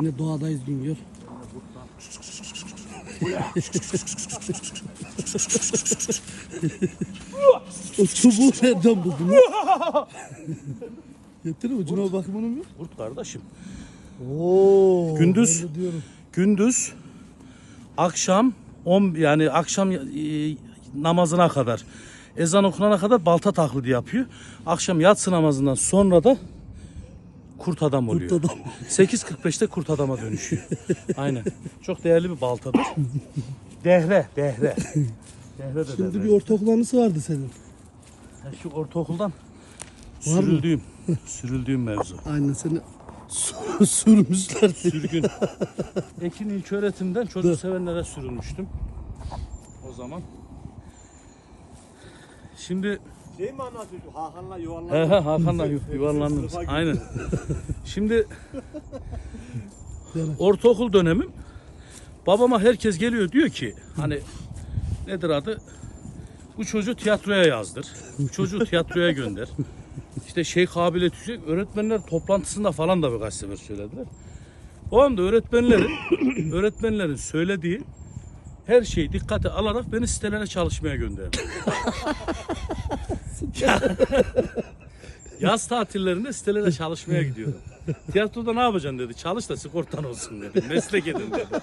Yine doğadayız Güngör. o çubuğu nereden buldun? lan? Getir ucuna bakayım onun bir. Kurt kardeşim. Oo. Gündüz. Gündüz akşam 10 yani akşam e, namazına kadar ezan okunana kadar balta taklidi yapıyor. Akşam yatsı namazından sonra da kurt adam oluyor. Kurt adam. 8.45'te kurt adama dönüşüyor. Aynen. Çok değerli bir baltadır. Dehre, dehre. Dehre de Şimdi dehre. bir ortaokul anısı vardı senin. Ha, Şu ortaokuldan Var mı? sürüldüğüm, sürüldüğüm mevzu. Aynen seni sür- sürmüşler. Sürgün. Ekin ilk öğretimden çocuk sevenlere sürülmüştüm. O zaman. Şimdi Şey mi anlatıyordu? Hakan'la he yuvarlandı. he Hakan'la yu- yuvarlandınız. sınıfa gitti. Aynen. Şimdi ortaokul dönemim babama herkes geliyor diyor ki hani nedir adı? Bu çocuğu tiyatroya yazdır. Bu çocuğu tiyatroya gönder. İşte şey kabiliyeti yüksek. Öğretmenler toplantısında falan da birkaç sefer söylediler. O anda öğretmenlerin öğretmenlerin söylediği her şeyi dikkate alarak beni sitelere çalışmaya gönderdi. Yaz tatillerinde sitelere çalışmaya gidiyorum. Tiyatroda ne yapacaksın dedi. Çalış da sigortan olsun dedi. Meslek edin dedi.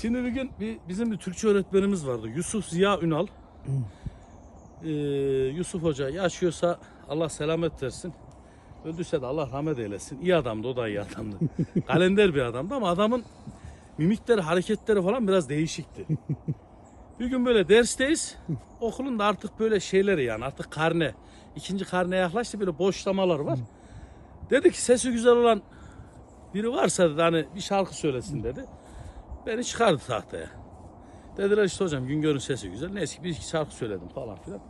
Şimdi bir gün bir, bizim bir Türkçe öğretmenimiz vardı. Yusuf Ziya Ünal. Ee, Yusuf Hoca yaşıyorsa Allah selamet versin. Öldüyse de Allah rahmet eylesin. İyi adamdı o da iyi adamdı. Kalender bir adamdı ama adamın mimikleri, hareketleri falan biraz değişikti. Bir gün böyle dersteyiz. Okulun da artık böyle şeyleri yani artık karne. ikinci karne yaklaştı böyle boşlamalar var. Dedi ki sesi güzel olan biri varsa dedi hani bir şarkı söylesin dedi. Beni çıkardı tahtaya. Dediler işte hocam Güngör'ün sesi güzel. Neyse bir iki şarkı söyledim falan filan.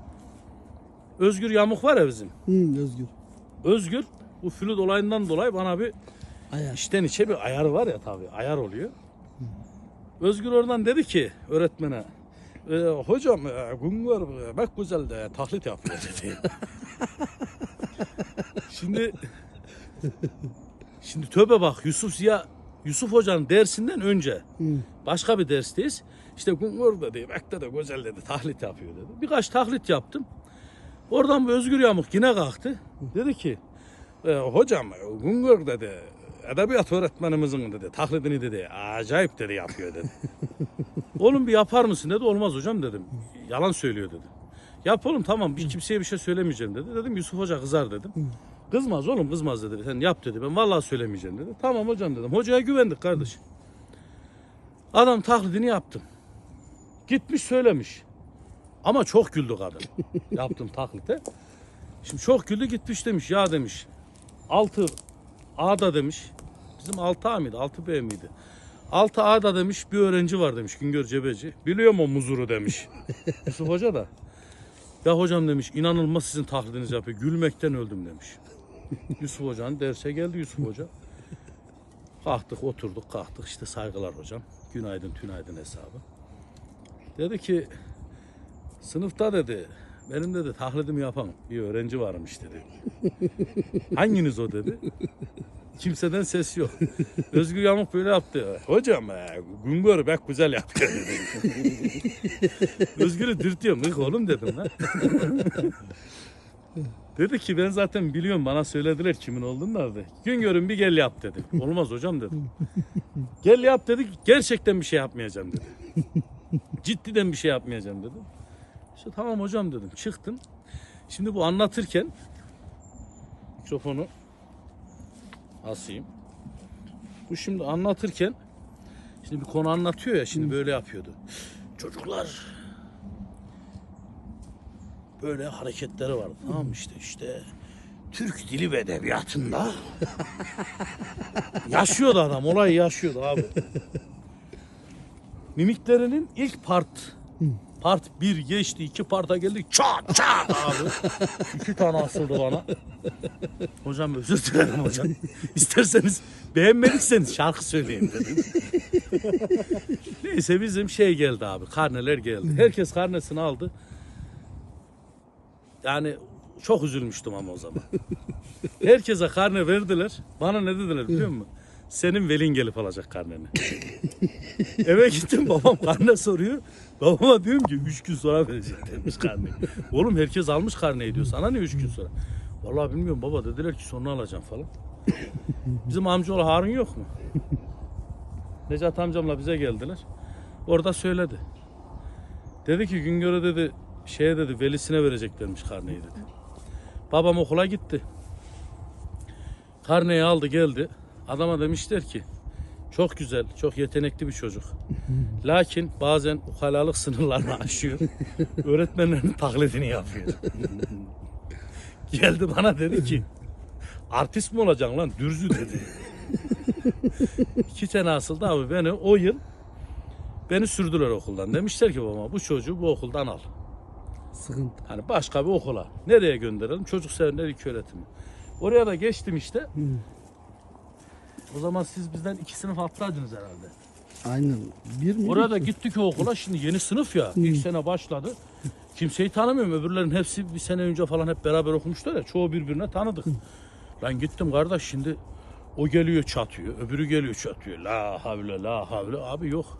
Özgür Yamuk var ya bizim. Hı, Özgür. Özgür bu flüt olayından dolayı bana bir Ayar. içten içe bir ayarı var ya tabii ayar oluyor. Özgür oradan dedi ki öğretmene "E, hocam e, Güngör e, bak güzel de taklit yapıyor dedi. şimdi şimdi töbe bak Yusuf Ziya Yusuf Hoca'nın dersinden önce başka bir dersteyiz. İşte Güngör dedi bak dedi güzel dedi taklit yapıyor dedi. Birkaç taklit yaptım. Oradan bir Özgür Yamuk yine kalktı. Dedi ki e, hocam Güngör dedi edebiyat öğretmenimizin dedi taklidini dedi acayip dedi yapıyor dedi. oğlum bir yapar mısın dedi olmaz hocam dedim. Yalan söylüyor dedi. Yap oğlum tamam bir kimseye bir şey söylemeyeceğim dedi. Dedim Yusuf Hoca kızar dedim. Kızmaz oğlum kızmaz dedi. Sen yap dedi. Ben vallahi söylemeyeceğim dedi. Tamam hocam dedim. Hocaya güvendik kardeş. Adam taklidini yaptım. Gitmiş söylemiş. Ama çok güldü kadın. Yaptım taklite. Şimdi çok güldü gitmiş demiş. Ya demiş. Altı A'da demiş. Bizim 6 A mıydı? 6 B miydi? 6 A'da demiş bir öğrenci var demiş Güngör Cebeci. Biliyor mu muzuru demiş. Yusuf Hoca da. Ya hocam demiş inanılmaz sizin taklidinizi yapıyor. Gülmekten öldüm demiş. Yusuf Hoca'nın derse geldi Yusuf Hoca. Kalktık oturduk kalktık işte saygılar hocam. Günaydın tünaydın hesabı. Dedi ki sınıfta dedi benim dedi taklidimi yapan bir öğrenci varmış dedi. Hanginiz o dedi. Kimseden ses yok. Özgür Yamuk böyle yaptı. Hocam e, Güngör bak güzel yapıyor dedi. Özgür'ü dürtüyorum. Mık oğlum dedim lan. dedi ki ben zaten biliyorum bana söylediler kimin olduğunu da dedi. Güngör'ün bir gel yap dedi. Olmaz hocam dedim. Gel yap dedi. Gerçekten bir şey yapmayacağım dedi. Ciddiden bir şey yapmayacağım dedim. İşte tamam hocam dedim. Çıktım. Şimdi bu anlatırken mikrofonu asayım. Bu şimdi anlatırken şimdi bir konu anlatıyor ya şimdi böyle yapıyordu. Çocuklar böyle hareketleri var. Tamam mı? işte işte Türk dili ve edebiyatında yaşıyordu adam. Olay yaşıyordu abi. Mimiklerinin ilk part Part 1 geçti, iki parta geldik. Çat çat abi. iki tane asıldı bana. Hocam özür dilerim hocam. İsterseniz beğenmediyseniz şarkı söyleyin dedim. Neyse bizim şey geldi abi. Karneler geldi. Herkes karnesini aldı. Yani çok üzülmüştüm ama o zaman. Herkese karne verdiler. Bana ne dediler biliyor musun? Senin velin gelip alacak karneni. Eve gittim babam karne soruyor. Babama diyorum ki 3 gün sonra verecek demiş karneyi. Oğlum herkes almış karneyi diyor. Sana ne 3 gün sonra? Vallahi bilmiyorum baba dediler ki sonra alacağım falan. Bizim amcaoğlu Harun yok mu? Necat amcamla bize geldiler. Orada söyledi. Dedi ki Güngör'e dedi şeye dedi velisine vereceklermiş karneyi dedi. Babam okula gitti. Karneyi aldı geldi. Adama demişler ki çok güzel, çok yetenekli bir çocuk. Lakin bazen ukalalık sınırlarını aşıyor. Öğretmenlerin taklidini yapıyor. Geldi bana dedi ki artist mi olacaksın lan dürzü dedi. İki sene asıldı abi beni o yıl beni sürdüler okuldan. Demişler ki babama bu çocuğu bu okuldan al. Sıkıntı. Hani başka bir okula. Nereye gönderelim? Çocuk severler ilk öğretimi. Oraya da geçtim işte. O zaman siz bizden iki sınıf altlaydınız herhalde. Aynen. Bir mi? Oraya da gittik o okula. Şimdi yeni sınıf ya. İlk sene başladı. Kimseyi tanımıyorum. Öbürlerin hepsi bir sene önce falan hep beraber okumuşlar ya. Çoğu birbirine tanıdık. Ben gittim kardeş şimdi o geliyor çatıyor. Öbürü geliyor çatıyor. La havle la havle. Abi yok.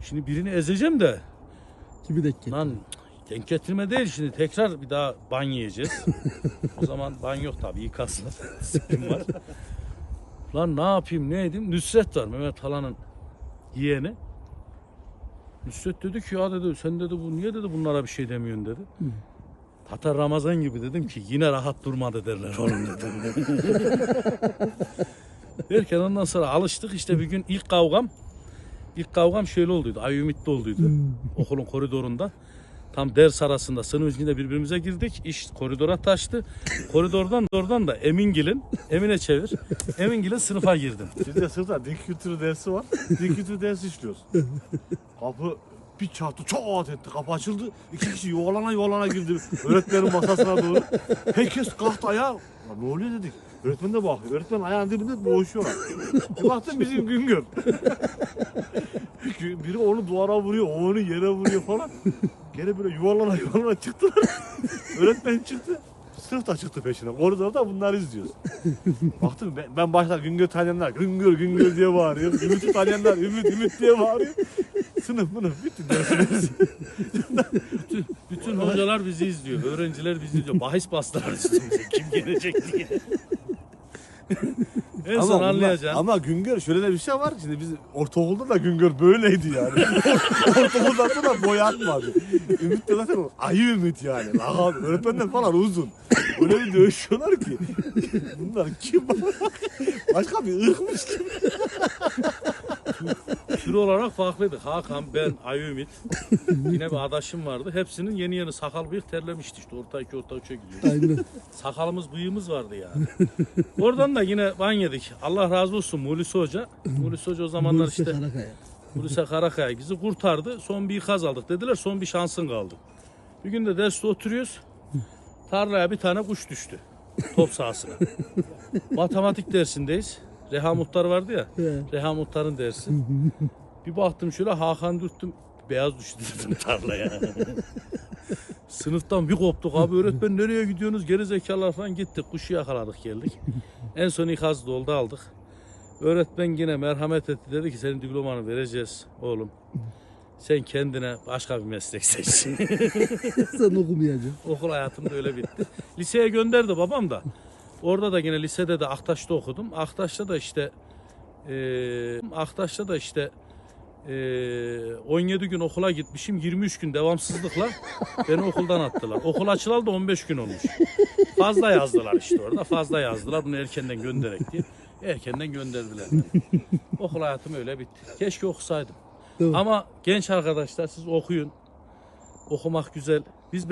Şimdi birini ezeceğim de Gibi de ki. Lan denk getirme değil şimdi tekrar bir daha ban yiyeceğiz. o zaman ban yok tabii yıkasınlar. Sikim var. Lan ne yapayım ne edeyim? Nusret var Mehmet Hala'nın yeğeni. Nusret dedi ki ya dedi sen dedi bu niye dedi bunlara bir şey demiyorsun dedi. Tatar Ramazan gibi dedim ki yine rahat durmadı derler oğlum dedim. Derken ondan sonra alıştık işte bir gün ilk kavgam ilk kavgam şöyle olduydu. Ay Ümit'te olduydu. Okulun koridorunda. Tam ders arasında sınıf içinde birbirimize girdik. İş koridora taştı. Koridordan oradan da Emingil'in Emine çevir. Emingil'in sınıfa girdim. Bizde sırada din kültürü dersi var. Din kültürü dersi işliyoruz. Kapı bir çarptı çok etti. Kapı açıldı. İki kişi yuvalana yuvalana girdi. Öğretmenin masasına doğru. Herkes kalktı ayağa. Ne oluyor dedik. Öğretmen de bakıyor. Öğretmen ayağın dibinde boğuşuyorlar. Bir baktım bizim Güngör. Biri onu duvara vuruyor, o onu yere vuruyor falan. Gene böyle yuvarlana yuvarlana çıktılar. Öğretmen çıktı. Sınıf da çıktı peşine. Koridorda bunları izliyoruz. Baktım ben, ben başta Güngör tanıyanlar Güngör Güngör diye bağırıyor. Ümit'i tanıyanlar Ümit Ümit diye bağırıyor. Sınıf sınıf bitti dersimiz. Bütün, bütün hocalar bizi izliyor. Öğrenciler bizi izliyor. Bahis bastılar üstümüze. Kim gelecek diye. En son bunlar- anlayacaksın. ama Güngör şöyle de bir şey var. Şimdi biz ortaokulda da Güngör böyleydi yani. ortaokulda sonra boy atmadı. Ümit de zaten o ayı Ümit yani. Lakab, öğretmenler falan uzun. Öyle bir dövüşüyorlar ki. Bunlar kim? Başka bir ırkmış gibi. Tür olarak farklıydık. Hakan, ben, Ay Ümit. Yine bir adaşım vardı. Hepsinin yeni yeni sakal bıyık terlemişti işte. Orta iki, orta üçe gidiyor. Aynen. Sakalımız, bıyığımız vardı yani. Oradan da yine ban yedik. Allah razı olsun Mulisi Hoca. Mulisi Hoca o zamanlar Hulusi işte Karakaya. Hulusi Karakaya bizi kurtardı. Son bir ikaz aldık. Dediler son bir şansın kaldı. Bir gün de derste oturuyoruz. Tarlaya bir tane kuş düştü. Top sahasına. Matematik dersindeyiz. Reha Muhtar vardı ya. Reha Muhtar'ın dersi. Bir baktım şöyle Hakan dürttüm. Beyaz düştü dedim tarlaya. Sınıftan bir koptuk abi öğretmen nereye gidiyorsunuz geri zekalar falan gittik kuşu yakaladık geldik. En son ikaz doldu aldık. Öğretmen yine merhamet etti dedi ki senin diplomanı vereceğiz oğlum. Sen kendine başka bir meslek seç. Sen okumayacaksın. Okul hayatım da öyle bitti. Liseye gönderdi babam da. Orada da yine lisede de Aktaş'ta okudum. Aktaş'ta da işte eee Aktaş'ta da işte eee 17 gün okula gitmişim. 23 gün devamsızlıkla beni okuldan attılar. Okul açılalı da 15 gün olmuş. Fazla yazdılar işte orada. Fazla yazdılar. Bunu erkenden gönderek diye. Erkenden gönderdiler. Okul hayatım öyle bitti. Keşke okusaydım. Mi? Ama genç arkadaşlar siz okuyun. Okumak güzel. Biz